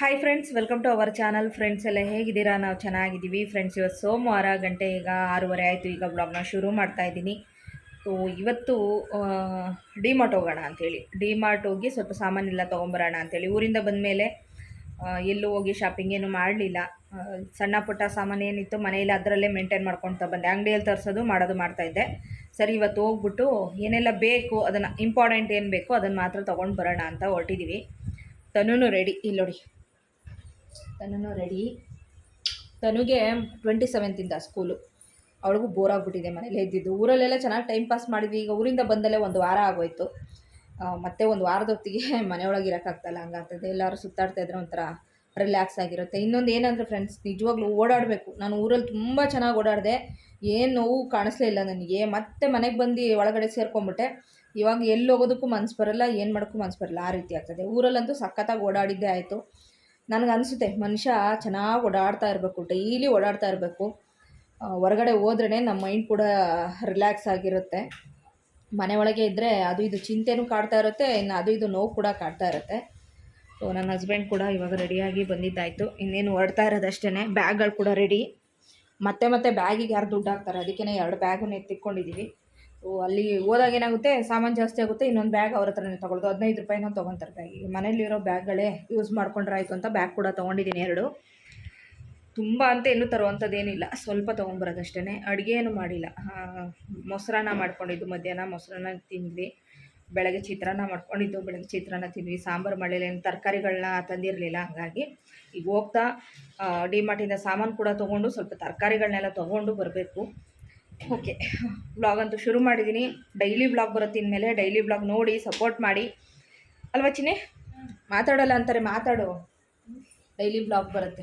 Hi friends welcome to our channel friends ಎಲ್ಲ ಹೇಗಿದ್ದೀರಾ? ನಾವು ಚೆನ್ನಾಗಿದ್ದೀವಿ. ಫ್ರೆಂಡ್ಸ್ ಇವತ್ತು ಸೋಮವಾರ ಗಂಟೆ ಈಗ ಆರೂವರೆ ಆಯಿತು. ಈಗ ಬ್ಲಾಗ್ನ ಶುರು ಮಾಡ್ತಾ ಇದ್ದೀನಿ. ಸೊ ಇವತ್ತು ಡಿಮಾರ್ಟ್ ಹೋಗೋಣ ಅಂಥೇಳಿ ಡಿಮಾರ್ಟ್ ಹೋಗಿ ಸ್ವಲ್ಪ ಸಾಮಾನೆಲ್ಲ ತೊಗೊಂಬರೋಣ ಅಂಥೇಳಿ ಊರಿಂದ ಬಂದಮೇಲೆ ಎಲ್ಲೂ ಹೋಗಿ ಶಾಪಿಂಗ್ ಏನು ಮಾಡಲಿಲ್ಲ. ಸಣ್ಣ ಪುಟ್ಟ ಸಾಮಾನು ಏನಿತ್ತು ಮನೆಯಲ್ಲಿ ಅದರಲ್ಲೇ ಮೇಂಟೈನ್ ಮಾಡ್ಕೊಳ್ತಾ ಬಂದೆ. ಅಂಗಡಿಯಲ್ಲಿ ತರಿಸೋದು, ಮಾಡೋದು ಮಾಡ್ತಾಯಿದ್ದೆ ಸರಿ, ಇವತ್ತು ಹೋಗ್ಬಿಟ್ಟು ಏನೆಲ್ಲ ಬೇಕು, ಅದನ್ನು ಇಂಪಾರ್ಟೆಂಟ್ ಏನು ಬೇಕೋ ಅದನ್ನು ಮಾತ್ರ ತೊಗೊಂಡು ಬರೋಣ ಅಂತ ಹೊರಟಿದ್ದೀವಿ ತನೂ ರೆಡಿ ಇಲ್ಲಿ ನೋಡಿ. ತನೂ ರೆಡಿ ತನಗೆ ಟ್ವೆಂಟಿ ಸೆವೆಂತಿಂದ ಸ್ಕೂಲು ಅವಳಿಗೂ ಬೋರ್ ಆಗಿಬಿಟ್ಟಿದೆ ಮನೇಲೇ ಇದ್ದಿದ್ದು. ಊರಲ್ಲೆಲ್ಲ ಚೆನ್ನಾಗಿ ಟೈಮ್ ಪಾಸ್ ಮಾಡಿದ್ವಿ. ಈಗ ಊರಿಂದ ಬಂದಲ್ಲೇ ಒಂದು ವಾರ ಆಗೋಯ್ತು. ಮತ್ತೆ ಒಂದು ವಾರದ ಹೊತ್ತಿಗೆ ಮನೆಯೊಳಗೆ ಇರೋಕ್ಕಾಗ್ತಲ್ಲ ಹಂಗಾಗ್ತದೆ ಎಲ್ಲರೂ ಸುತ್ತಾಡ್ತಾ ಇದ್ರೆ ಒಂಥರ ರಿಲ್ಯಾಕ್ಸ್ ಆಗಿರುತ್ತೆ. ಇನ್ನೊಂದು ಏನಂದರೆ ಫ್ರೆಂಡ್ಸ್ ನಿಜವಾಗ್ಲೂ ಓಡಾಡಬೇಕು. ನಾನು ಊರಲ್ಲಿ ತುಂಬ ಚೆನ್ನಾಗಿ ಓಡಾಡಿದೆ. ಏನು ನೋವು ಕಾಣಿಸ್ಲೇ ಇಲ್ಲ ನನಗೆ. ಮತ್ತೆ ಮನೆಗೆ ಬಂದು ಒಳಗಡೆ ಸೇರ್ಕೊಂಬಿಟ್ಟೆ. ಇವಾಗ ಎಲ್ಲಿ ಹೋಗೋದಕ್ಕೂ ಮನ್ಸು ಬರಲ್ಲ, ಏನು ಮಾಡೋಕ್ಕೂ ಮನ್ಸು ಬರಲ್ಲ. ಆ ರೀತಿ ಆಗ್ತದೆ. ಊರಲ್ಲಂತೂ ಸಖತ್ತಾಗಿ ಓಡಾಡಿದ್ದೇ ಆಯಿತು. ನನಗೆ ಅನಿಸುತ್ತೆ ಮನುಷ್ಯ ಚೆನ್ನಾಗಿ ಓಡಾಡ್ತಾ ಇರಬೇಕು ಡೈಲಿ ಓಡಾಡ್ತಾ ಇರಬೇಕು. ಹೊರಗಡೆ ಹೋದ್ರೇ ನಮ್ಮ ಮೈಂಡ್ ಕೂಡ ರಿಲ್ಯಾಕ್ಸ್ ಆಗಿರುತ್ತೆ. ಮನೆ ಒಳಗೆ ಇದ್ದರೆ ಅದು ಇದು ಚಿಂತೆನೂ ಕಾಡ್ತಾ ಇರುತ್ತೆ, ಇನ್ನು ಅದು ಇದು ನೋವು ಕೂಡ ಕಾಡ್ತಾ ಇರುತ್ತೆ. ಸೊ ನನ್ನ ಹಸ್ಬೆಂಡ್ ಕೂಡ ಇವಾಗ ರೆಡಿಯಾಗಿ ಬಂದಿದ್ದಾಯಿತು. ಇನ್ನೇನು ಹೊರಡ್ತಾ ಇರೋದಷ್ಟೇ ಬ್ಯಾಗ್ಗಳು ಕೂಡ ರೆಡಿ ಮತ್ತೆ ಮತ್ತೆ ಬ್ಯಾಗಿಗೆ ಯಾರು ದುಡ್ಡು ಹಾಕ್ತಾರೆ? ಅದಕ್ಕೆ ಎರಡು ಬ್ಯಾಗನ್ನು ಎತ್ತಿಕೊಂಡಿದ್ದೀವಿ ಅಲ್ಲಿ ಹೋದಾಗ ಏನಾಗುತ್ತೆ? ಸಾಮಾನು ಜಾಸ್ತಿ ಆಗುತ್ತೆ, ಇನ್ನೊಂದು ಬ್ಯಾಗ್ ಅವ್ರ ಹತ್ರನೇ ತೊಗೊಳ್ಳೋದು ಹದಿನೈದು ನಾನು ತೊಗೊತಾರೆ ಬ್ಯಾಗಿಗೆ ಮನೇಲಿರೋ ಬ್ಯಾಗ್ಗಳೇ ಯೂಸ್ ಮಾಡ್ಕೊಂಡ್ರೆ ಆಯಿತು ಅಂತ ಬ್ಯಾಗ್ ಕೂಡ ತೊಗೊಂಡಿದ್ದೀನಿ ಎರಡು. ತುಂಬ ಅಂತ ಇನ್ನೂ ತರುವಂಥದ್ದೇನಿಲ್ಲ. ಸ್ವಲ್ಪ ತೊಗೊಂಬರೋದಷ್ಟೇ ಅಡುಗೆ ಏನು ಮಾಡಿಲ್ಲ. ಮೊಸರನ್ನ ಮಾಡ್ಕೊಂಡಿದ್ದು ಮಧ್ಯಾಹ್ನ. ಮೊಸರನ್ನ ತಿಂದ್ವಿ. ಬೆಳಗ್ಗೆ ಚಿತ್ರಾನ್ನ ಮಾಡ್ಕೊಂಡಿದ್ದು. ಬೆಳಗ್ಗೆ ಚಿತ್ರಾನ್ನ ತಿಂದ್ವಿ. ಸಾಂಬಾರು ಮಾಡಲಿಲ್ಲ. ಏನು ತರಕಾರಿಗಳನ್ನ ತಂದಿರಲಿಲ್ಲ. ಹಾಗಾಗಿ ಈಗ ಹೋಗ್ತಾ ಡಿಮಾರ್ಟಿಂದ ಸಾಮಾನು ಕೂಡ ತೊಗೊಂಡು, ಸ್ವಲ್ಪ ತರಕಾರಿಗಳನ್ನೆಲ್ಲ ತೊಗೊಂಡು ಬರಬೇಕು. ಓಕೆ. ಬ್ಲಾಗ್ ಅಂತೂ ಶುರು ಮಾಡಿದ್ದೀನಿ ಡೈಲಿ ಬ್ಲಾಗ್ ಬರುತ್ತೆ ಇನ್ಮೇಲೆ. ಡೈಲಿ ಬ್ಲಾಗ್ ನೋಡಿ ಸಪೋರ್ಟ್ ಮಾಡಿ. ಅಲ್ವಾ ಚಿನ್ನೆ? ಮಾತಾಡಲ್ಲ ಅಂತಾರೆ ಮಾತಾಡು. ಡೈಲಿ ಬ್ಲಾಗ್ ಬರುತ್ತೆ.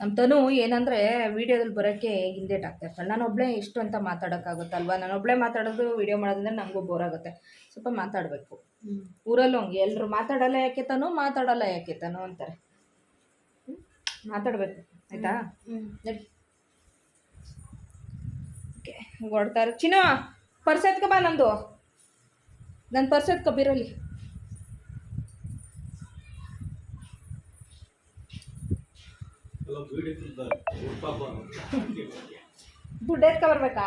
ನಮ್ಮ ತನು ಏನಂದರೆ ವೀಡಿಯೋದಲ್ಲಿ ಬರೋಕ್ಕೆ ಹಿಂದೇಟ್ ಆಗ್ತಾ ಇರ್ತಾಳೆ ನಾನು ಒಬ್ಬಳೇ ಇಷ್ಟು ಅಂತ ಮಾತಾಡೋಕ್ಕಾಗುತ್ತಲ್ವಾ ನಾನು ಒಬ್ಬಳೇ ಮಾತಾಡೋದು ವೀಡಿಯೋ ಮಾಡೋದಂದ್ರೆ ನನಗೂ ಬೋರ್ ಆಗುತ್ತೆ ಸ್ವಲ್ಪ ಮಾತಾಡಬೇಕು. ಊರಲ್ಲೂ ಹಂಗೆ. ಎಲ್ಲರೂ ಮಾತಾಡಲ್ಲ ಯಾಕೆ ತಾನು? ಮಾತಾಡಲ್ಲ ಯಾಕೆ ತಾನು ಅಂತಾರೆ. ಮಾತಾಡಬೇಕು. ಆಯಿತಾ? ಹೊಡ್ತಾರೆ. ಚಿನ್ನ ಪರ್ಸ್ ಬಾ ನಂದು. ನನ್ನ ಪರ್ಸ್ ಎತ್ಕೊಬಿರಲಿ ದುಡ್ಡು ಎತ್ಕೊ ಬರ್ಬೇಕಾ?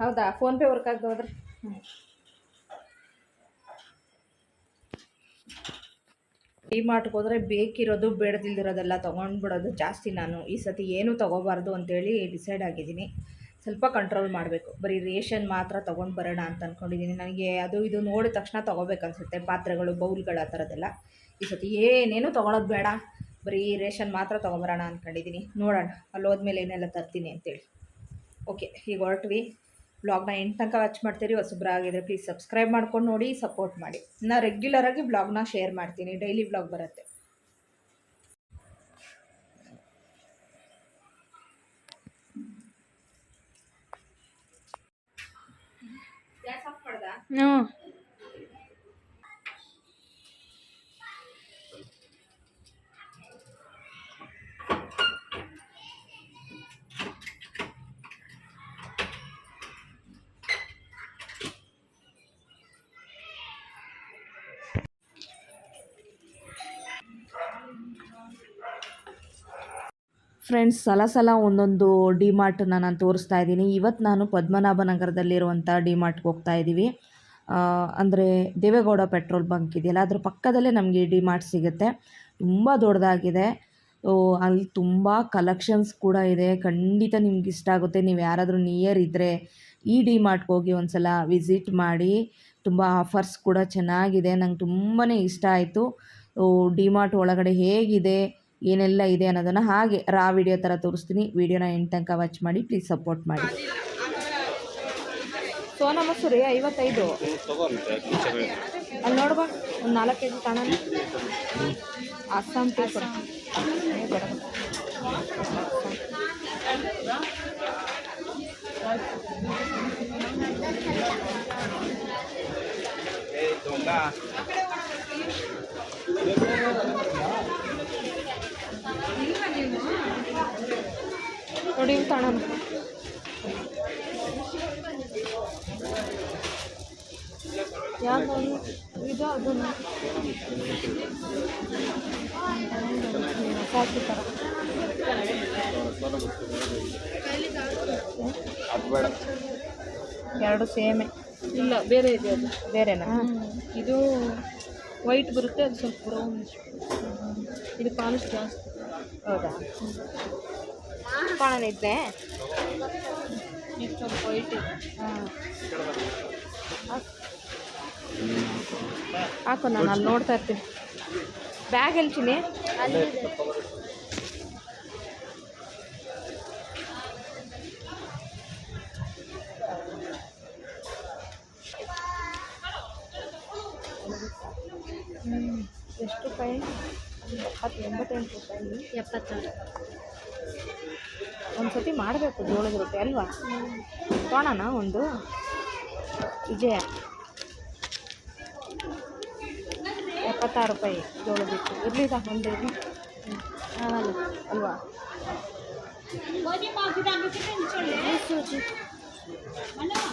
ಹೌದಾ? ಫೋನ್ಪೇ ವರ್ಕ್ ಆಗ್ತದ್ರಿ ಹ್ಞೂ ಡಿಮಾರ್ಟ್ಗೆ ಹೋದರೆ ಬೇಕಿರೋದು ಬೇಡದಿಲ್ದಿರೋದೆಲ್ಲ ತೊಗೊಂಡ್ಬಿಡೋದು ಜಾಸ್ತಿ ನಾನು. ಈ ಸತಿ ಏನೂ ತೊಗೋಬಾರ್ದು ಅಂತೇಳಿ ಡಿಸೈಡ್ ಆಗಿದ್ದೀನಿ. ಸ್ವಲ್ಪ ಕಂಟ್ರೋಲ್ ಮಾಡಬೇಕು. ಬರೀ ರೇಷನ್ ಮಾತ್ರ ತೊಗೊಂಡು ಬರೋಣ ಅಂತ ಅಂದ್ಕೊಂಡಿದ್ದೀನಿ ನನಗೆ ಅದು ಇದು ನೋಡಿದ ತಕ್ಷಣ ತೊಗೋಬೇಕನ್ಸುತ್ತೆ ಪಾತ್ರೆಗಳು, ಬೌಲ್ಗಳು ಆ ಥರದ್ದೆಲ್ಲ. ಈ ಸತಿ ಏನೇನು ತೊಗೊಳೋದು ಬೇಡ. ಬರೀ ರೇಷನ್ ಮಾತ್ರ ತೊಗೊಂಬರೋಣ ಅಂದ್ಕೊಂಡಿದ್ದೀನಿ ನೋಡೋಣ. ಅಲ್ಲಿ ಹೋದ್ಮೇಲೆ ಏನೆಲ್ಲ ತರ್ತೀನಿ ಅಂತೇಳಿ. ಓಕೆ ಈಗ ಹೊರಟ್ವಿ. ಬ್ಲಾಗ್ನ ಎಂಟು ತನಕ ವಾಚ್ ಮಾಡ್ತೀರಿ ಹೊಸಬ್ರ ಆಗಿದ್ರೆ ಪ್ಲೀಸ್ ಸಬ್ಸ್ಕ್ರೈಬ್ ಮಾಡ್ಕೊಂಡು ನೋಡಿ ಸಪೋರ್ಟ್ ಮಾಡಿ. ನಾನು ರೆಗ್ಯುಲರಾಗಿ ಬ್ಲಾಗ್ನ ಶೇರ್ ಮಾಡ್ತೀನಿ ಡೈಲಿ ಬ್ಲಾಗ್ ಬರುತ್ತೆ. ಹ್ಞೂ ಫ್ರೆಂಡ್ಸ್ ಸಲ ಸಲ ಒಂದೊಂದು ಡಿಮಾರ್ಟನ್ನ ನಾನು ತೋರಿಸ್ತಾ ಇದ್ದೀನಿ. ಇವತ್ತು ನಾನು ಪದ್ಮನಾಭನಗರದಲ್ಲಿರುವಂಥ ಡಿಮಾರ್ಟ್ಗೆ ಹೋಗ್ತಾ ಇದ್ದೀವಿ ಅಂದರೆ ದೇವೇಗೌಡ ಪೆಟ್ರೋಲ್ ಬಂಕ್ ಇದೆಯಲ್ಲ, ಅದ್ರ ಪಕ್ಕದಲ್ಲೇ ನಮಗೆ ಡಿಮಾರ್ಟ್ ಸಿಗುತ್ತೆ. ತುಂಬ ದೊಡ್ಡದಾಗಿದೆ. ಅಲ್ಲಿ ತುಂಬ ಕಲೆಕ್ಷನ್ಸ್ ಕೂಡ ಇದೆ. ಖಂಡಿತ ನಿಮ್ಗೆ ಇಷ್ಟ ಆಗುತ್ತೆ. ನೀವು ಯಾರಾದರೂ ನಿಯರ್ ಇದ್ದರೆ ಈ ಡಿಮಾರ್ಟ್ಗೆ ಹೋಗಿ ಒಂದು ಸಲ ವಿಸಿಟ್ ಮಾಡಿ. ತುಂಬ ಆಫರ್ಸ್ ಕೂಡ ಚೆನ್ನಾಗಿದೆ. ನಂಗೆ ತುಂಬಾ ಇಷ್ಟ ಆಯಿತು. ಡಿ ಮಾರ್ಟ್ ಒಳಗಡೆ ಹೇಗಿದೆ? ಏನೆಲ್ಲ ಇದೆ ಅನ್ನೋದನ್ನು ಹಾಗೆ ರಾ ವಿಡಿಯೋ ಥರ ತೋರಿಸ್ತೀನಿ. ವಿಡಿಯೋನ ಎಂಟು ತನಕ ವಾಚ್ ಮಾಡಿ ಪ್ಲೀಸ್ ಸಪೋರ್ಟ್ ಮಾಡಿ. ಸೋನಾ ಮಸೂರಿ ಐವತ್ತೈದು. ಅಲ್ಲಿ ನೋಡ್ಬಾ, ಒಂದು ನಾಲ್ಕು ಕೆ ಜಿ ಕಾಣೋಣ ಅಸ್ಸಾಂ ಪೇಪರ್ ಇವು ತಗೊಳೋಣ ಯಾವ್ದು ಇದು ಅದನ್ನು ಸಾಕು ಥರ ಅದು. ಎರಡು ಸೇಮೆ. ಇಲ್ಲ ಬೇರೆ ಇದೆ ಅದು. ಬೇರೆನಾ? ಇದು ವೈಟ್ ಬರುತ್ತೆ ಅದು ಸ್ವಲ್ಪ ಬ್ರೌನ್ ಇದು ಪಾಲಿಶ್ ಜಾಸ್ತಿ. ಹೌದಾ? ಕಾಣೋಣ ಇದ್ದೆ. ಹಾಕು ನಾನು ಅಲ್ಲಿ ನೋಡ್ತಾ ಇರ್ತೀನಿ. ಬ್ಯಾಗ್ ಹೇಳ್ತೀನಿ ಎಂಬತ್ತೆಂಟು ರೂಪಾಯಿ. ಎಪ್ಪತ್ತಾರು. ಒಂದು ಸತಿ ಮಾಡಬೇಕು ಜೋಳದ ರೊಟ್ಟಿ ಅಲ್ವಾ? ತೊಗೊಳೋಣ ಒಂದು. ವಿಜಯ. ಎಪ್ಪತ್ತಾರು ರೂಪಾಯಿ ಜೋಳದ ಹಿಟ್ಟು ಇರಲಿ ಸಹ ಒಂದು ಇರಲಿ. ಅಲ್ವಾ?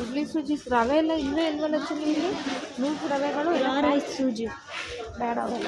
ಇಡ್ಲಿ ಸೂಜಿ. ರವೆ ಎಲ್ಲ ಇಲ್ಲವೇ ಇಲ್ವಲ್ಲ ಇಲ್ಲಿ ನೂರು ರವೆಗಳು ರೈಸ್ ಸೂಜಿ. ಬೇಡ ಅವೆಲ್ಲ.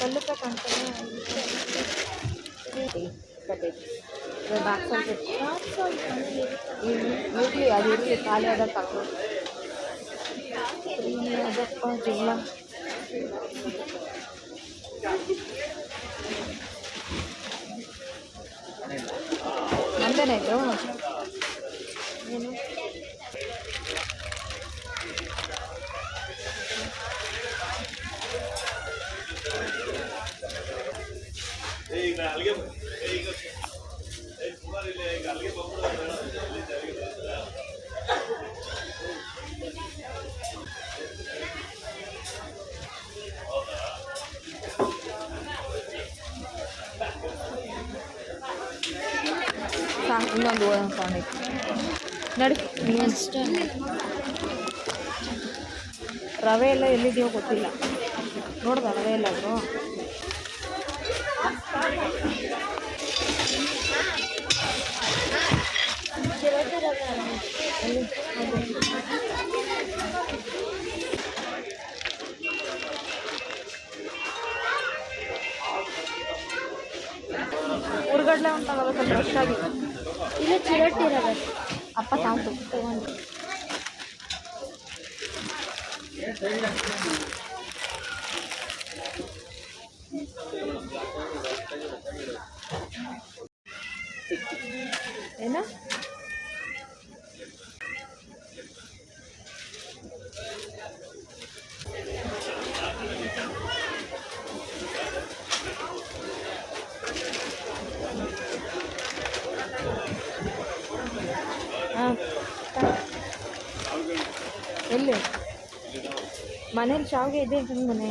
ಇತ್ತು ಕಲ್ಲುಪ್ಪೆ ಕಾಣ್ತಾನೆ ಬಾಕ್ಸಲ್ಲಿ ಇರಲಿ ಅದು ಇರಲಿ ಖಾಲಿ ಅದ ತಗೊಂಡು ಅದಪ್ಪ ಜೀವನ ಎಲ್ಲಿದೆಯೋ ಗೊತ್ತಿಲ್ಲ. ನೋಡ್ದ ಇಲ್ಲ ಎಲ್ಲಾದರೂ? ಉರ್ಗಡ್ಲೆ ಉಂಟಾಗಲ್ಲ ಸ್ವಲ್ಪ ಫ್ರೆಶ್ ಆಗಿ ಇಲ್ಲ ಚಿರಟ್ಟಿ ರವೆ ಅಪ್ಪ ತಾಂತು ತಗೊಂಡು Ahí mira. ಶಾವಿಗೆ ಇದೆ ಮನೆ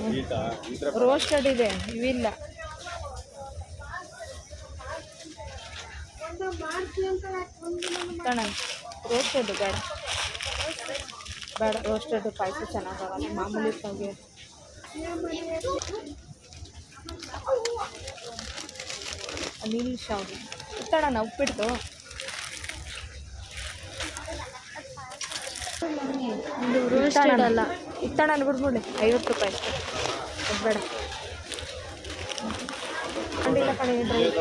ರೋಸ್ಟೆಡ್ ಇದೆ ಇವಿಲ್ಲ. ತಣ ರೋಸ್ಟೆಡ್ ಬೇಡ. ಬೇಡ ರೋಸ್ಟೆಡ್ ಪಾಯಸ ಚೆನ್ನಾಗಲ್ಲ ಮಾಮೂಲಿ ಶಾವಿಗೆ ಅನಿಲ್ ಶಾವಿಗೆ ಇತ್ತಣ ಉಪ್ಪಿಟ್ಟು ಇದು ರೋಸ್ಟೆಡ್ ಅಲ್ಲ. ಇತ್ತಣ ಬಿಡ್ಬಿಡಿ ಐವತ್ತು ರೂಪಾಯಿ ಬೇಡ. ಖಂಡಿಲ್ಲ ಕಣಿ ಇಲ್ಲಿ ಇಲ್ಲಿ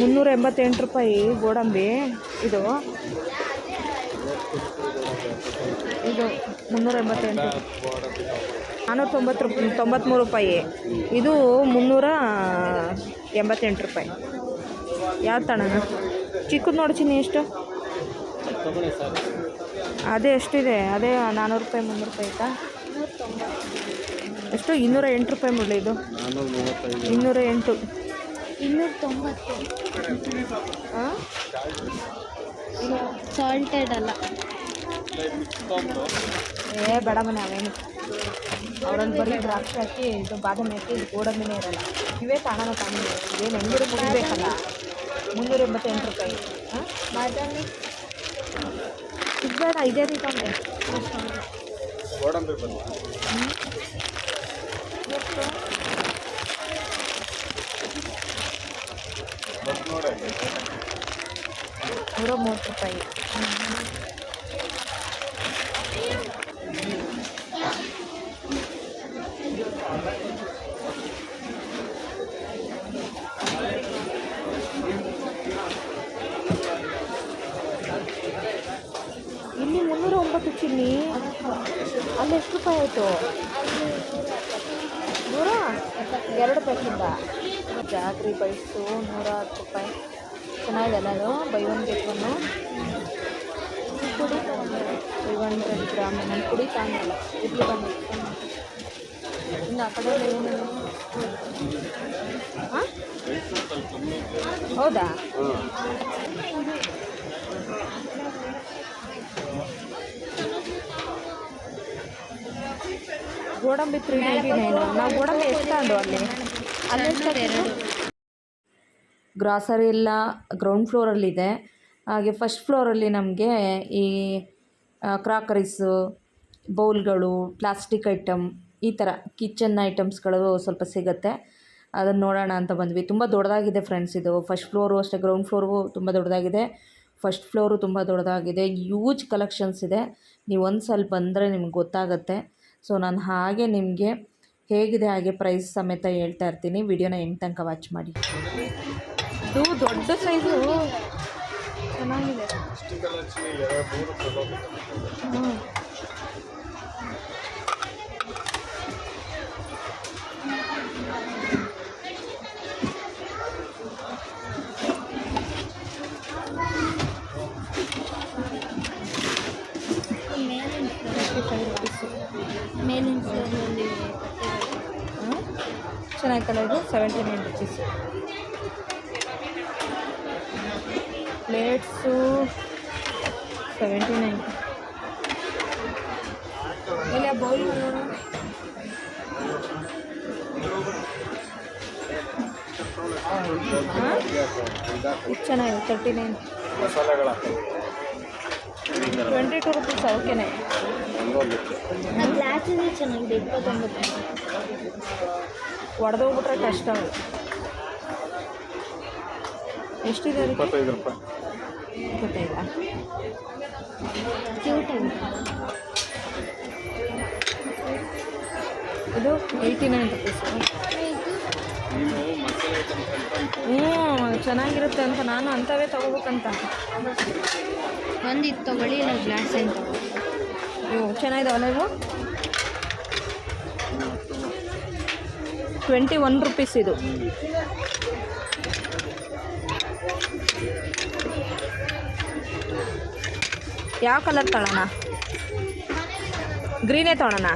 ಮುನ್ನೂರ ಎಂಬತ್ತೆಂಟು ರೂಪಾಯಿ ಗೋಡಂಬಿ. ಇದು. ಇದು ಮುನ್ನೂರ ಎಂಬತ್ತೆಂಟು. ನಾನ್ನೂರ ತೊಂಬತ್ತು ರೂಪಾಯಿ ತೊಂಬತ್ತ್ಮೂರು ರೂಪಾಯಿ. ಇದು ಮುನ್ನೂರ ಎಂಬತ್ತೆಂಟು ರೂಪಾಯಿ. ಯಾವ ತಣನ ಚಿಕ್ಕದು ನೋಡ್ತೀನಿ ಎಷ್ಟು? ಅದೇ ಎಷ್ಟಿದೆ? ಅದೇ ನಾನ್ನೂರು ರೂಪಾಯಿ ಮುನ್ನೂರು ರೂಪಾಯಿ ಆಯಿತಾ? ಎಷ್ಟು? ಇನ್ನೂರ ಎಂಟು ರೂಪಾಯಿ ಮುಳ್ಳಿ ಇದು. ಇನ್ನೂರ ಎಂಟು. ಇನ್ನೂರ ತೊಂಬತ್ತು ಹಾಂ ಸಾಲ್ಟೆಡ್ ಅಲ್ಲ. ಏ ಬೇಡ ಮನೆ ಅವೇನು. ಅವರಲ್ಲಿ ಬರೀ ದ್ರಾಕ್ಷಿ ಹಾಕಿ ಇದು ಬಾದಾಮಿ ಹಾಕಿ ಇದು ಗೋಡಂಬಿನೇ ಇರಲ್ಲ. ಇವೇ ತಾಣನ ತಾನೇ ಏನು ಹೆಂಗಿರು ಮುಗಿಬೇಕಲ್ಲ. ಮುನ್ನೂರ ಎಂಬತ್ತೆಂಟು ರೂಪಾಯಿ ಹಾಂ ಬಾದಾಮಿ ಇದು ಬೇಡ ಇದೇ ರೀತಿ ಉಂಟೆ ಗೋಡಂಬಿ ಬರುವ ಬಸ್ ನೋಡಿ ನೂರ ಮೂವತ್ತು ರೂಪಾಯಿ ಚಿನ್ನಿ ಅಲ್ಲಿ ಎಷ್ಟು ರೂಪಾಯಿ ಆಯಿತು? ನೂರ? ಎರಡು ಪ್ಯಾಕಿಂದ ಜಾತ್ರೆ ಬೈಸು ನೂರ ಹತ್ತು ರೂಪಾಯಿ. ಚೆನ್ನಾಗಿದೆ ಅದು ಬೈ ಒನ್ ಗೆಟ್ ಒನ್ನು ಪುಡಿ ಬೈ ಒನ್ ಟ್ವೆಂಟಿ ಗ್ರಾಮ್ ನಾನು ಪುಡಿ ತಗೊಂಡಿಲ್ಲ ಇಡ್ಲಿ ಬಂದು ಇನ್ನು ಆ ಕಡೆ ಏನು ಹಾಂ ಹೌದಾ? ಗೋಡಂಬಿ ತ್ರೀ ನೈಂಟಿ ನೈನು ನಾವು ಗೋಡಂಬಿ ಎಷ್ಟು ತಗೊಂಡು ಅಲ್ಲಿ? ಗ್ರಾಸರಿ ಎಲ್ಲ ಗ್ರೌಂಡ್ ಫ್ಲೋರಲ್ಲಿದೆ ಹಾಗೆ ಫಸ್ಟ್ ಫ್ಲೋರಲ್ಲಿ ನಮಗೆ ಈ ಕ್ರಾಕರೀಸು ಬೌಲ್ಗಳು ಪ್ಲಾಸ್ಟಿಕ್ ಐಟಮ್ ಈ ಥರ ಕಿಚನ್ ಐಟಮ್ಸ್ಗಳು ಸ್ವಲ್ಪ ಸಿಗುತ್ತೆ. ಅದನ್ನು ನೋಡೋಣ ಅಂತ ಬಂದ್ವಿ. ತುಂಬ ದೊಡ್ಡದಾಗಿದೆ ಫ್ರೆಂಡ್ಸ್ ಇದು. ಫಸ್ಟ್ ಫ್ಲೋರು ಅಷ್ಟೇ ಗ್ರೌಂಡ್ ಫ್ಲೋರು ತುಂಬ ದೊಡ್ಡದಾಗಿದೆ. ಫಸ್ಟ್ ಫ್ಲೋರು ತುಂಬ ದೊಡ್ಡದಾಗಿದೆ. ಯೂಜ್ ಕಲೆಕ್ಷನ್ಸ್ ಇದೆ. ನೀವು ಒಂದು ಸಲ ಬಂದರೆ ನಿಮ್ಗೆ ಗೊತ್ತಾಗುತ್ತೆ. ಸೊ ನಾನು ಹಾಗೆ ನಿಮಗೆ ಹೇಗಿದೆ ಹಾಗೆ ಪ್ರೈಸ್ ಸಮೇತ ಹೇಳ್ತಾ ಇರ್ತೀನಿ. ವಿಡಿಯೋನ ಎಂಟು ತನಕ ವಾಚ್ ಮಾಡಿ. ಇದು ದೊಡ್ಡ ಸೈಜು. ಚೆನ್ನಾಗಿದೆ. ಚೆನ್ನಾಯ್ತಲ್ಲ colour seventy nine rupees plates seventy nine ಇಲ್ಲ ಬೌಲ್ ಇದು ಚೆನ್ನಾಗಿದೆ ತರ್ಟಿ ನೈನ್ ಮಸಾಲೆಗಳ. ಟ್ವೆಂಟಿ ಟು ರುಪೀಸ್ ಓಕೆನೆ ಗ್ಲಾಸ್ ಚೆನ್ನಾಗಿದೆ ಇಪ್ಪತ್ತೊಂಬತ್ತು. ಒಡೆದೋಗ್ಬಿಟ್ರೆ ಕಷ್ಟ. ಅದು ಎಷ್ಟಿದೆ ಇಪ್ಪತ್ತೈದು ರೂಪಾಯಿ. ಇಪ್ಪತ್ತೈದಾ? ಇದು ಏಯ್ಟಿ ನೈನ್ ರುಪೀಸ್ ಹ್ಞೂ ಚೆನ್ನಾಗಿರುತ್ತೆ ಅಂತ ನಾನು ಅಂಥವೇ ತೊಗೋಬೇಕಂತ. ಒಂದು ಇದು ತಗೊಳ್ಳಿ ಇಲ್ಲ ಗ್ಲಾಸ್ ಏನು ತೊಗೊಳ್ಳಿ. ಇವು ಚೆನ್ನಾಗಿದಾವಲ್ಲ ಇವು? ಟ್ವೆಂಟಿ ಒನ್ ರುಪೀಸ್ ಇದು. ಯಾವ ಕಲರ್ ತಗೊಳ್ಳೋಣ ಗ್ರೀನೇ ತಗೊಳ್ಳೋಣ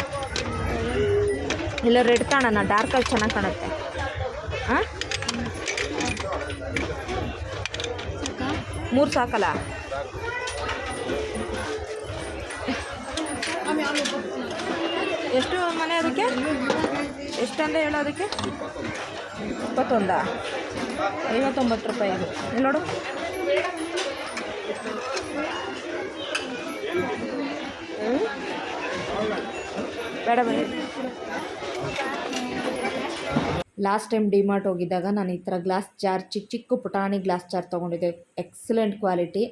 ಇಲ್ಲ ರೆಡ್ ತಗೊಳ್ಳೋಣ ಡಾರ್ಕಲ್ಲಿ ಚೆನ್ನಾಗಿ ಕಾಣುತ್ತೆ. ಹಾಂ ಮೂರು ಸಾಕಲ್ಲ? ಎಷ್ಟಂತ ಹೇಳೋ ಅದಕ್ಕೆ? ಇಪ್ಪತ್ತೊಂದಾ? ಐವತ್ತೊಂಬತ್ತು ರೂಪಾಯಿ ಇದು. ಇಲ್ಲಿ ನೋಡು. ಬೇಡ ಬೇಡ. ಲಾಸ್ಟ್ ಟೈಮ್ ಡಿಮಾರ್ಟ್ ಹೋಗಿದ್ದಾಗ ನಾನು ಈ ಥರ ಗ್ಲಾಸ್ ಜಾರ್, ಚಿಕ್ಕ ಚಿಕ್ಕ ಪುಟಾಣಿ ಗ್ಲಾಸ್ ಜಾರ್ ತೊಗೊಂಡಿದ್ದೆ. ಎಕ್ಸಲೆಂಟ್ ಕ್ವಾಲಿಟಿ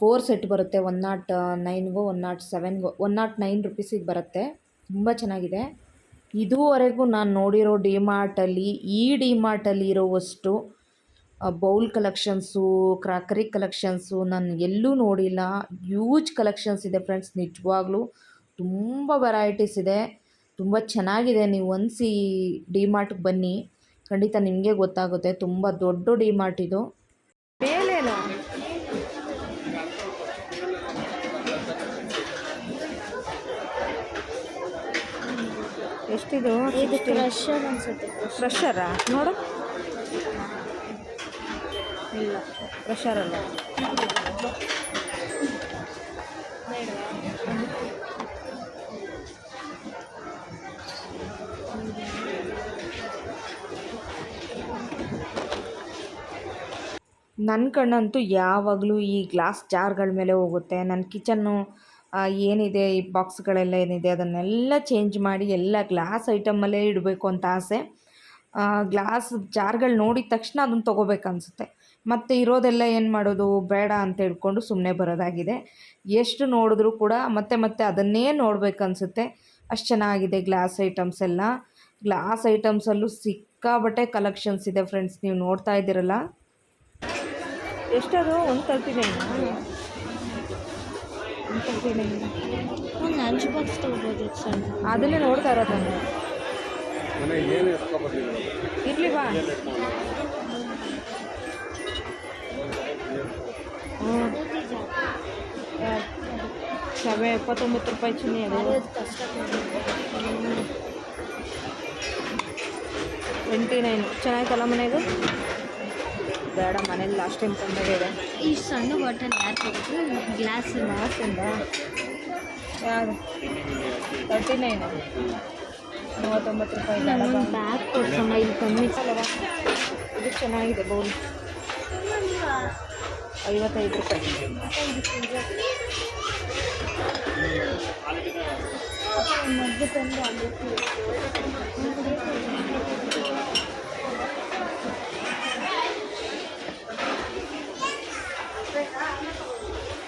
ಫೋರ್ ಸೆಟ್ ಬರುತ್ತೆ. ಒನ್ ನಾಟ್ ನೈನ್ಗೋ ಒನ್ ನಾಟ್ ಸೆವೆನ್ಗೋ ಒನ್ ನಾಟ್ ನೈನ್ ರುಪೀಸಿಗೆ ಬರುತ್ತೆ. ತುಂಬ ಚೆನ್ನಾಗಿದೆ. ಇದುವರೆಗೂ ನಾನು ನೋಡಿರೋ ಡಿಮಾರ್ಟಲ್ಲಿ ಈ ಡಿಮಾರ್ಟಲ್ಲಿ ಇರೋವಷ್ಟು ಬೌಲ್ ಕಲೆಕ್ಷನ್ಸು, ಕ್ರಾಕರಿ ಕಲೆಕ್ಷನ್ಸು ನಾನು ಎಲ್ಲೂ ನೋಡಿಲ್ಲ. ಯೂಜ್ ಕಲೆಕ್ಷನ್ಸ್ ಇದೆ ಫ್ರೆಂಡ್ಸ್, ನಿಜವಾಗ್ಲೂ. ತುಂಬ ವೆರೈಟೀಸ್ ಇದೆ. ತುಂಬ ಚೆನ್ನಾಗಿದೆ. ನೀವು ಒಂದ್ಸಿ ಡಿಮಾರ್ಟ್ಗೆ ಬನ್ನಿ. ಖಂಡಿತ ನಿಮಗೆ ಗೊತ್ತಾಗುತ್ತೆ. ತುಂಬ ದೊಡ್ಡ ಡಿಮಾರ್ಟ್ ಇದು. ಇದು ಫ್ರೆಶರ್ ಅನ್ಸುತ್ತೆ ಫ್ರೆಶರಾ ನೋಡು. ಇಲ್ಲ ಫ್ರೆಶರ್ ಅಲ್ಲ. ನನ್ನ ಕಣ್ಣಂತೂ ಯಾವಾಗಲೂ ಈ ಗ್ಲಾಸ್ ಜಾರ್ಗಳ ಮೇಲೆ ಹೋಗುತ್ತೆ. ನನ್ನ ಕಿಚನ್ನು ಏನಿದೆ ಈ ಬಾಕ್ಸ್ಗಳೆಲ್ಲ ಏನಿದೆ ಅದನ್ನೆಲ್ಲ ಚೇಂಜ್ ಮಾಡಿ ಎಲ್ಲ ಗ್ಲಾಸ್ ಐಟಮಲ್ಲೇ ಇಡಬೇಕು ಅಂತ ಆಸೆ. ಗ್ಲಾಸ್ ಜಾರ್ಗಳು ನೋಡಿದ ತಕ್ಷಣ ಅದನ್ನು ತೊಗೋಬೇಕನ್ಸುತ್ತೆ ಮತ್ತು ಇರೋದೆಲ್ಲ ಏನು ಮಾಡೋದು? ಬೇಡ ಅಂತ ಹೇಳ್ಕೊಂಡು ಸುಮ್ಮನೆ ಬರೋದಾಗಿದೆ. ಎಷ್ಟು ನೋಡಿದ್ರೂ ಕೂಡ ಮತ್ತೆ ಮತ್ತೆ ಅದನ್ನೇ ನೋಡಬೇಕನ್ಸುತ್ತೆ ಅಷ್ಟು ಚೆನ್ನಾಗಿದೆ ಗ್ಲಾಸ್ ಐಟಮ್ಸ್ ಎಲ್ಲ. ಗ್ಲಾಸ್ ಐಟಮ್ಸಲ್ಲೂ ಸಿಕ್ಕಾಬಟ್ಟೆ ಕಲೆಕ್ಷನ್ಸ್ ಇದೆ ಫ್ರೆಂಡ್ಸ್ ನೀವು ನೋಡ್ತಾ ಇದ್ದೀರಲ್ಲ? ಎಷ್ಟದು? ಒಂದು ತರ್ಟಿ ನೈನ್ ಲಂಚ್ ಬಾಕ್ಸ್ ತೊಗೋಬೋದು ಸಣ್ಣ ಅದನ್ನೇ ನೋಡ್ತಾ ಇರೋದು ನಾನು ಮನೆ ಏನು ಎತ್ಕೊ ಬಂದಿದ್ರು ಇರಲಿ ಬಾ ಹ್ಞೂ ಸವೆ ಎಪ್ಪತ್ತೊಂಬತ್ತು ರೂಪಾಯಿ ಚಿನ್ನಿ ಅದು ಕಷ್ಟ ಟ್ವೆಂಟಿ ನೈನ್ ಚೆನ್ನಾಯ್ತಲ್ಲ ಮನೆದು ಬೇಡ ಮನೇಲಿ ಲಾಸ್ಟ್ ಟೈಮ್ ತಂದಾಗ ಇದೆ. ಈ ಸಣ್ಣ ಬಾಟಲ್ ಯಾರು ಕೊಟ್ಟರು ಗ್ಲಾಸ್ ಲಾಸ್ಟಿಂದ ಯಾರು? ತರ್ಟಿ ನೈನ್ ಮೂವತ್ತೊಂಬತ್ತು ರೂಪಾಯಿ ಬ್ಯಾಗ್ ಕೊಡ್ಸಮ್ಮ ಇಲ್ಲಿ ಕಮ್ಮಿ ಇದು ಚೆನ್ನಾಗಿದೆ ಬೌಲ್. ಐವತ್ತೈದು ರೂಪಾಯಿ. ಮದ್ದು ತಂದು ಅಲ್ಲಿ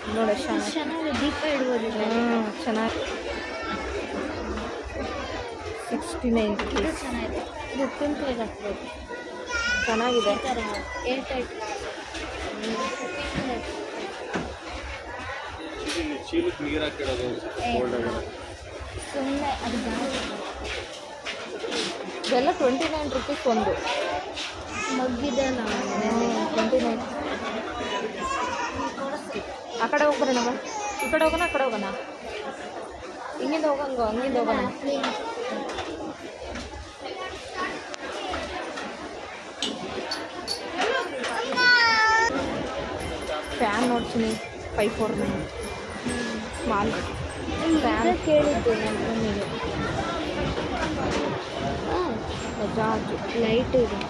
ನೋಡಿ ಎಷ್ಟು ಚೆನ್ನಾಗಿ ಚೆನ್ನಾಗಿ ದೀಪ ಇಡ್ಬೋದು ಹ್ಞೂ ಚೆನ್ನಾಗಿ ಸಿಕ್ಸ್ಟಿ ನೈನ್ ಇದು ರುಪೀಸ್ ಚೆನ್ನಾಗಿದೆ. ಇದು ಉಪ್ಪಿನಕಾಯಿಗೆ ಹಾಕ್ಬೋದು. ಚೆನ್ನಾಗಿದೆ. ಏರ್ ಟೈಟ್ ಸುಮ್ಮನೆ ಅದು ಇದೆಲ್ಲ ಟ್ವೆಂಟಿ ನೈನ್ ರುಪೀಸ್ ಒಂದು. ಮಗ್ಗಿದೆ ಟ್ವೆಂಟಿ ನೈನ್ ಆ ಕಡೆ ಹೋಗ್ಬರೋಣ ಈ ಕಡೆ ಹೋಗೋಣ ಆ ಕಡೆ ಹೋಗೋಣ? ಹಿಂಗಿಂದ ಹೋಗಂಗ ಹಂಗಿಂದ ಹೋಗೋಣ ಫ್ಯಾನ್ ನೋಡ್ತೀನಿ five four nine small fan ಕೇಳಿದ್ದೆ ನನ್ನ ಮನೆಗೆ ಹಾಂ ಬಜಾಜ್ ಲೈಟ್ ಇದೆ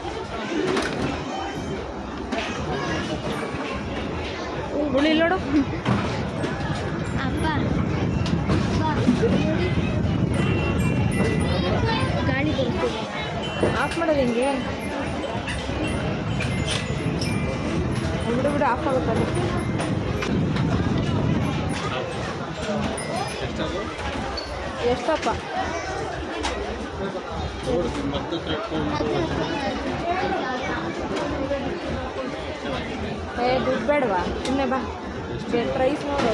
ಹುಳಿ ನೋಡು ಅಪ್ಪ ಬಾ, ನೋಡಿ. ಗಾಳಿ ಬರ್ತಿದೆ ಆಫ್ ಮಾಡೋದು ಹಿಂಗೆ? ಬಿಡು ಬಿಡು ಆಫ್ ಎಷ್ಟದು ಎಷ್ಟಪ್ಪ? ಏ, ದುಡ್ಡು ಬೇಡವಾ? ಸುಮ್ಮನೆ ಬಾ. ಪ್ರೈಸ್ ನೋಡು.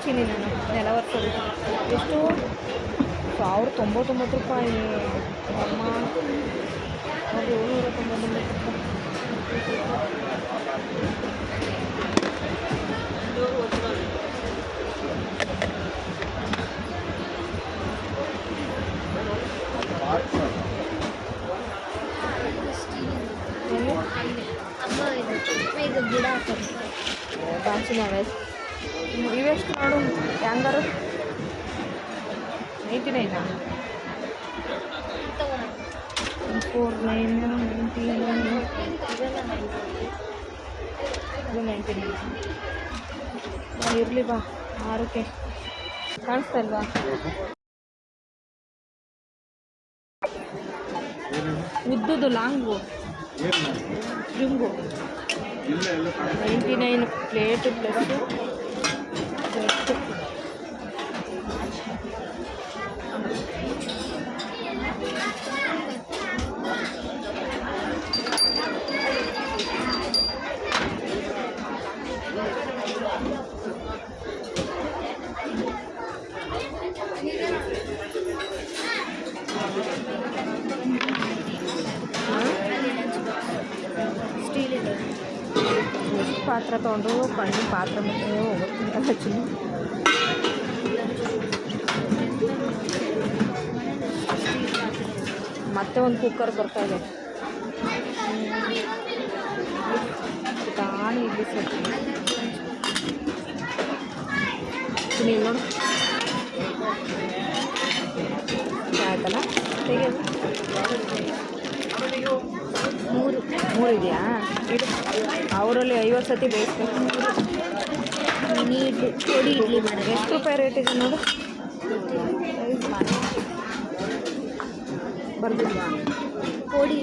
ಇದೊಂದು ತಗೋಬೇಕು ಚಿನಿ ನಾನು ನೆಲ ಒರೆಸೋದು ಎಷ್ಟು? ಸಾವಿರದ ತೊಂಬತ್ತೊಂಬತ್ತು ರೂಪಾಯಿ. ಅಮ್ಮ ಅದು ಏಳ್ನೂರ ತೊಂಬತ್ತೊಂಬತ್ತು ರೂಪಾಯಿ. ಏನು? ಅಮ್ಮ ಇವೆಷ್ಟು ಮಾಡು ಹ್ಯಾಂಗಾರು ninety Naina? Four nine nine. ಇದೆಲ್ಲ ಇದು ನೈಂಟಿ ನೈನ್. ಇರಲಿ ಬಾ, ಆರಕ್ಕೆ. ಕಾಣಿಸ್ತಾ ಇಲ್ವಾ? ಉದ್ದುದು long. ಜುಂಗು. Ninety nine plate plus. ಪಾತ್ರ ತೊಗೊಂಡು ಕಣ್ಣು ಪಾತ್ರ ಮತ್ತೆ ಹೋಗುತ್ತೆ ಚಿನ್ನ ಮತ್ತೆ ಒಂದು ಕುಕ್ಕರ್ ಬರ್ತಾ ಇದೆ. ತಾನು ಇಲ್ಲಿ ಸರ್ ನೀವು ಆಯ್ತಲ್ಲ? ತೆಗೆಯೋದು ಇದೆಯಾ? ಅವರಲ್ಲಿ ಐವತ್ತು ಸತಿ ಬೇಯಿಸ್ಬೇಕು. ಮಿನಿ ಇಡ್ಲಿ ಪುಡಿ ಇಡ್ಲಿ ಎಷ್ಟು ರೂಪಾಯಿ ರೇಟ್ ಇದೆ ನೋಡು. ಬರ್ದಿಲ್ವಾ? ಪುಡಿ.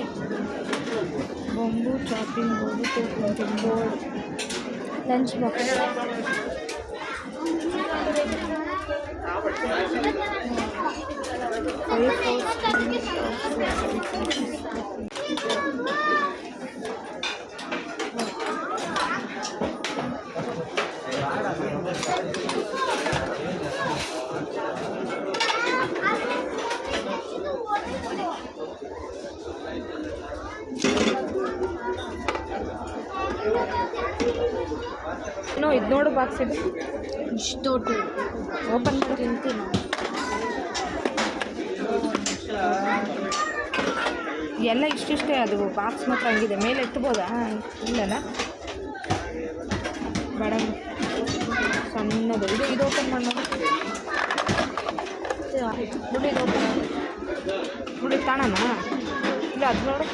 Bamboo chopping board board. Lunch box. ಏನೋ ಇದು ನೋಡು ಬಾಕ್ಸ್ ಇದು. ಇಷ್ಟು ಓಪನ್ ಮಾಡಿ ತಿಂತೀನಿ ಎಲ್ಲ ಇಷ್ಟಿಷ್ಟೇ ಅದು ಬಾಕ್ಸ್ ಮಾತ್ರ ಹಂಗಿದೆ. ಮೇಲೆ ಎತ್ತಬೋದಾ ಇಲ್ಲಲ್ಲ ಬೇಡ. ಸಣ್ಣದು. ಇದು ಇದು ಓಪನ್ ಮಾಡೋದು ನೋಡು ಇದು ಓಪನ್ ಮಾಡಿ. ನೋಡಿ ತಾಣನ? ಇಲ್ಲ ಅದು ನೋಡು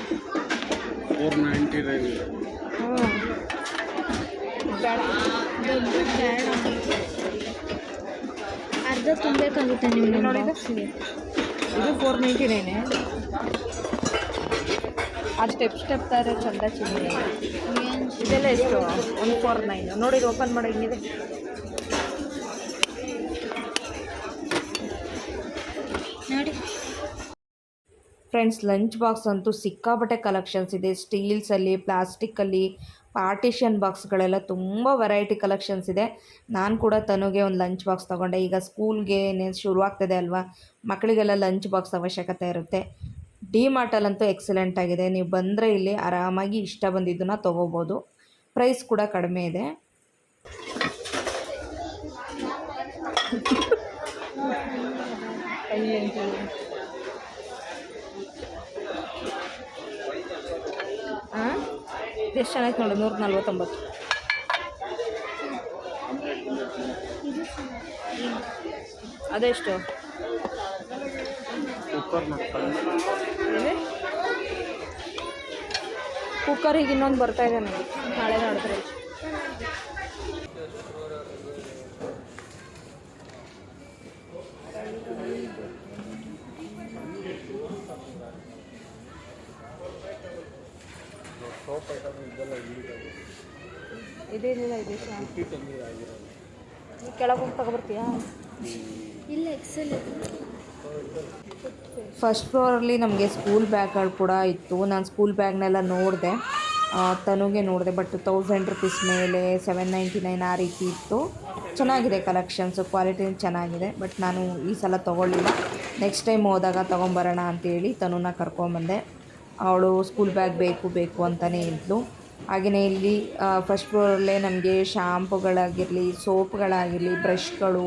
ಫೋರ್ ನೈಂಟಿ ನೈನ್. ಹ್ಞೂ ಅರ್ಧ ತುಂಬಬೇಕಾಗುತ್ತೆ ನೀವು ನೋಡಿ ನೋಡಿ ಇದು. ಫೋರ್ ನೈಂಟಿ ನೈನೇ. ಅದು ಸ್ಟೆಪ್ ಸ್ಟೆಪ್ ಥರ ಚಂದ ಚಿನ್ನ. ಇದೆಲ್ಲ ಎಷ್ಟು? ಒನ್ ಫೋರ್ ನೈನ್ ನೋಡಿ ಇದು ಓಪನ್ ಮಾಡೋ ಹಿಂಗಿದೆ ನೋಡಿ ಫ್ರೆಂಡ್ಸ್, ಲಂಚ್ ಬಾಕ್ಸ್ ಅಂತೂ ಸಿಕ್ಕಾಪಟ್ಟೆ ಕಲೆಕ್ಷನ್ಸ್ ಇದೆ. ಸ್ಟೀಲ್ಸಲ್ಲಿ ಪ್ಲಾಸ್ಟಿಕ್ಕಲ್ಲಿ ಪಾರ್ಟಿಷನ್ ಬಾಕ್ಸ್ಗಳೆಲ್ಲ ತುಂಬ ವೆರೈಟಿ ಕಲೆಕ್ಷನ್ಸ್ ಇದೆ. ನಾನು ಕೂಡ ತನುಗೆ ಒಂದು ಲಂಚ್ ಬಾಕ್ಸ್ ತೊಗೊಂಡೆ. ಈಗ ಸ್ಕೂಲ್ಗೆ ಶುರುವಾಗ್ತದೆ ಅಲ್ವಾ? ಮಕ್ಕಳಿಗೆಲ್ಲ ಲಂಚ್ ಬಾಕ್ಸ್ ಅವಶ್ಯಕತೆ ಇರುತ್ತೆ. ಡಿ ಮಾರ್ಟಲ್ಲಂತೂ ಎಕ್ಸಲೆಂಟ್ ಆಗಿದೆ. ನೀವು ಬಂದರೆ ಇಲ್ಲಿ ಆರಾಮಾಗಿ ಇಷ್ಟ ಬಂದಿದ್ದನ್ನ ತೊಗೋಬೋದು. ಪ್ರೈಸ್ ಕೂಡ ಕಡಿಮೆ ಇದೆ? ಎಷ್ಟು ಚೆನ್ನಾಗಿ ನೋಡಿ ನೂರ ನಲ್ವತ್ತೊಂಬತ್ತು ಅದೆಷ್ಟು ಕುಕ್ಕರ್ ಈಗ ಇನ್ನೊಂದು ಬರ್ತಾ ಇದೆ ನನಗೆ ನಾಳೆ ನಾಡಿದ್ರೆ ಸೋಪ್ ಐಟಮ್ ಇದೆಲ್ಲ ಇದೇನಿಲ್ಲ ಇದೆ. ನೀ ತಗೊಬರ್ತೀಯಾ? ಇಲ್ಲ ಎಕ್ಸೆಲ್ ಫಸ್ಟ್ ಫ್ಲೋರಲ್ಲಿ ನಮಗೆ ಸ್ಕೂಲ್ ಬ್ಯಾಗ್ಗಳು ಕೂಡ ಇತ್ತು. ನಾನು ಸ್ಕೂಲ್ ಬ್ಯಾಗ್ನೆಲ್ಲ ನೋಡಿದೆ. ತನುಗೆ ನೋಡಿದೆ ಬಟ್ ತೌಸಂಡ್ ರುಪೀಸ್ ಮೇಲೆ ಸೆವೆನ್ ನೈಂಟಿ ನೈನ್ ಆ ರೀತಿ ಇತ್ತು. ಚೆನ್ನಾಗಿದೆ ಕಲೆಕ್ಷನ್ಸು ಕ್ವಾಲಿಟಿ ಚೆನ್ನಾಗಿದೆ ಬಟ್ ನಾನು ಈ ಸಲ ತೊಗೊಳ್ಳಿಲ್ಲ. ನೆಕ್ಸ್ಟ್ ಟೈಮ್ ಹೋದಾಗ ತೊಗೊಂಬರೋಣ ಅಂತೇಳಿ ತನುನ ಕರ್ಕೊಂಬಂದೆ. ಅವಳು ಸ್ಕೂಲ್ ಬ್ಯಾಗ್ ಬೇಕು ಬೇಕು ಅಂತಲೇ ಇದ್ಲು. ಹಾಗೆಯೇ ಇಲ್ಲಿ ಫಸ್ಟ್ ಫ್ಲೋರಲ್ಲೇ ನಮಗೆ ಶಾಂಪುಗಳಾಗಿರಲಿ ಸೋಪ್ಗಳಾಗಿರಲಿ ಬ್ರಷ್ಗಳು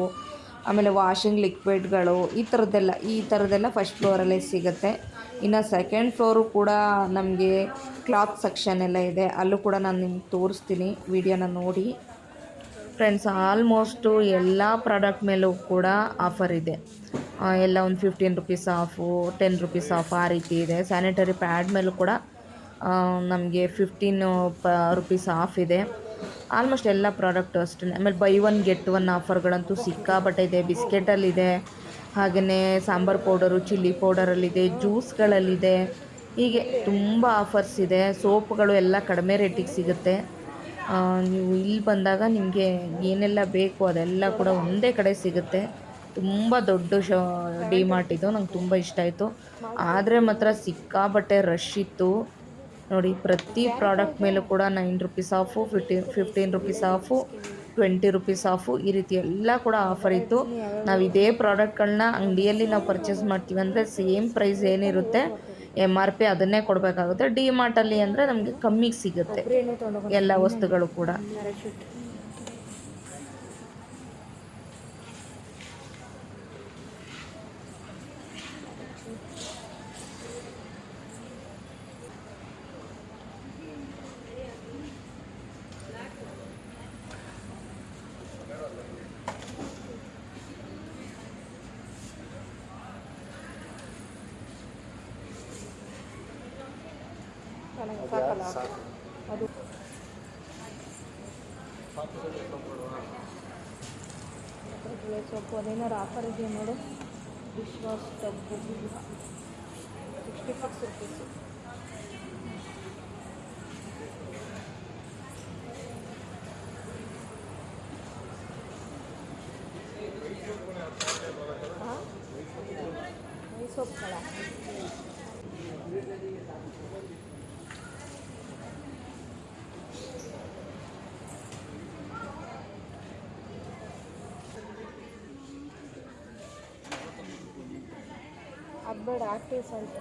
ಆಮೇಲೆ ವಾಷಿಂಗ್ ಲಿಕ್ವಿಡ್ಗಳು ಈ ಥರದ್ದೆಲ್ಲ ಈ ಥರದ್ದೆಲ್ಲ ಫಸ್ಟ್ ಫ್ಲೋರಲ್ಲೇ ಸಿಗುತ್ತೆ. ಇನ್ನು ಸೆಕೆಂಡ್ ಫ್ಲೋರು ಕೂಡ ನಮಗೆ ಕ್ಲಾತ್ ಸೆಕ್ಷನ್ ಎಲ್ಲ ಇದೆ. ಅಲ್ಲೂ ಕೂಡ ನಾನು ನಿಮ್ಗೆ ತೋರಿಸ್ತೀನಿ, ವಿಡಿಯೋನ ನೋಡಿ. ಫ್ರೆಂಡ್ಸ್ ಆಲ್ಮೋಸ್ಟು ಎಲ್ಲ ಪ್ರಾಡಕ್ಟ್ ಮೇಲೂ ಕೂಡ ಆಫರ್ ಇದೆ. ಎಲ್ಲ ಒಂದು fifteen rupees off ten rupees off ಆ ರೀತಿ ಇದೆ. ಸ್ಯಾನಿಟರಿ ಪ್ಯಾಡ್ ಮೇಲೂ ಕೂಡ ನಮಗೆ ಫಿಫ್ಟೀನ್ ಪ ರುಪೀಸ್ ಆಫ್ ಇದೆ. ಆಲ್ಮೋಸ್ಟ್ ಎಲ್ಲ ಪ್ರಾಡಕ್ಟು ಅಷ್ಟೇ. ಆಮೇಲೆ ಬೈ ಒನ್ ಗೆಟ್ ಒನ್ ಆಫರ್ಗಳಂತೂ ಸಿಕ್ಕಾಪಟ್ಟೆ ಇದೆ ಬಿಸ್ಕೆಟಲ್ಲಿದೆ ಹಾಗೆಯೇ ಸಾಂಬಾರು ಪೌಡರು ಚಿಲ್ಲಿ ಪೌಡರಲ್ಲಿದೆ ಜ್ಯೂಸ್ಗಳಲ್ಲಿದೆ ಹೀಗೆ ತುಂಬ ಆಫರ್ಸ್ ಇದೆ. ಸೋಪ್ಗಳು ಎಲ್ಲ ಕಡಿಮೆ ರೇಟಿಗೆ ಸಿಗುತ್ತೆ. ನೀವು ಇಲ್ಲಿ ಬಂದಾಗ ನಿಮಗೆ ಏನೆಲ್ಲ ಬೇಕು ಅದೆಲ್ಲ ಕೂಡ ಒಂದೇ ಕಡೆ ಸಿಗುತ್ತೆ. ತುಂಬ ದೊಡ್ಡ ಶೋ ಡಿ ಮಾರ್ಟ್ ಇದು ನಂಗೆ ತುಂಬ ಇಷ್ಟ ಆಯಿತು. ಆದರೆ ಮಾತ್ರ ಸಿಕ್ಕಾಬಟ್ಟೆ ರಶ್ ಇತ್ತು. ನೋಡಿ ಪ್ರತಿ ಪ್ರಾಡಕ್ಟ್ ಮೇಲೂ ಕೂಡ nine rupees off fifty fifteen rupees off twenty rupees off ಈ ರೀತಿ ಎಲ್ಲ ಕೂಡ ಆಫರ್ ಇತ್ತು. ನಾವು ಇದೇ ಪ್ರಾಡಕ್ಟ್ಗಳನ್ನ ಅಂಗಡಿಯಲ್ಲಿ ನಾವು ಪರ್ಚೇಸ್ ಮಾಡ್ತೀವಿ ಅಂದರೆ ಸೇಮ್ ಪ್ರೈಸ್ ಏನಿರುತ್ತೆ ಎಂ ಆರ್ ಪಿ ಅದನ್ನೇ ಕೊಡಬೇಕಾಗುತ್ತೆ. ಡಿ ಮಾರ್ಟಲ್ಲಿ ಅಂದರೆ ನಮಗೆ ಕಮ್ಮಿಗೆ ಸಿಗುತ್ತೆ ಎಲ್ಲ ವಸ್ತುಗಳು ಕೂಡ ಅದು ಅದೇನಾರು ಆಫರ್ ಇದೆಯಾ ನೋಡು dish wash sixty six rupees ಸೊಪ್ಪುಗಳ ಅದು ಬೇಡ ಆಕ್ಟಿವ್ ಸ್ವಲ್ಪ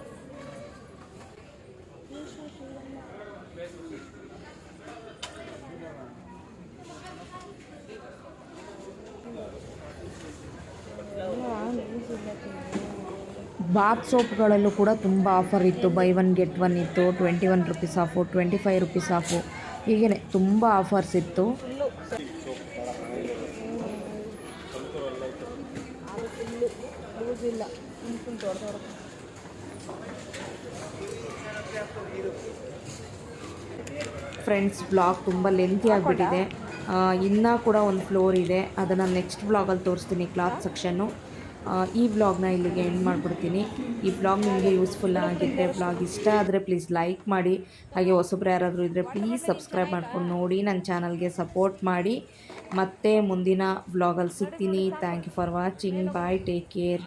ಬಾತ್ ಸೋಪ್ಗಳಲ್ಲೂ ಕೂಡ ತುಂಬ ಆಫರ್ ಇತ್ತು. ಬೈ ಒನ್ ಗೆಟ್ ಒನ್ ಇತ್ತು. Twenty one rupees off twenty five rupees off ಹೀಗೇ ತುಂಬ ಆಫರ್ಸ್ ಇತ್ತು ಇಲ್ಲ ಫುಲ್ ಫುಲ್ ದೊಡ್ಡ ದೊಡ್ಡ ಫ್ರೆಂಡ್ಸ್ ಬ್ಲಾಗ್ ತುಂಬ ಲೆಂತಿ ಆಗಿಬಿಟ್ಟಿದೆ. ಇನ್ನೂ ಕೂಡ ಒಂದು ಫ್ಲೋರ್ ಇದೆ. ಅದನ್ನು ನೆಕ್ಸ್ಟ್ ಬ್ಲಾಗಲ್ಲಿ ತೋರಿಸ್ತೀನಿ ಕ್ಲಾತ್ ಸೆಕ್ಷನ್ನು ಈ ಬ್ಲಾಗ್ನ ಇಲ್ಲಿಗೆ ಎಂಡ್ ಮಾಡಿಬಿಡ್ತೀನಿ. ಈ ಬ್ಲಾಗ್ ನಿಮಗೆ ಯೂಸ್ಫುಲ್ ಆಗಿದ್ದರೆ ಬ್ಲಾಗ್ ಇಷ್ಟ ಆದರೆ ಪ್ಲೀಸ್ ಲೈಕ್ ಮಾಡಿ. ಹಾಗೆ ಹೊಸಬ್ರು ಯಾರಾದರೂ ಇದ್ದರೆ ಪ್ಲೀಸ್ ಸಬ್ಸ್ಕ್ರೈಬ್ ಮಾಡ್ಕೊಂಡು ನೋಡಿ. ನನ್ನ ಚಾನಲ್ಗೆ ಸಪೋರ್ಟ್ ಮಾಡಿ. ಮತ್ತೆ ಮುಂದಿನ ಬ್ಲಾಗಲ್ಲಿ ಸಿಗ್ತೀನಿ. Thank you for watching bye take care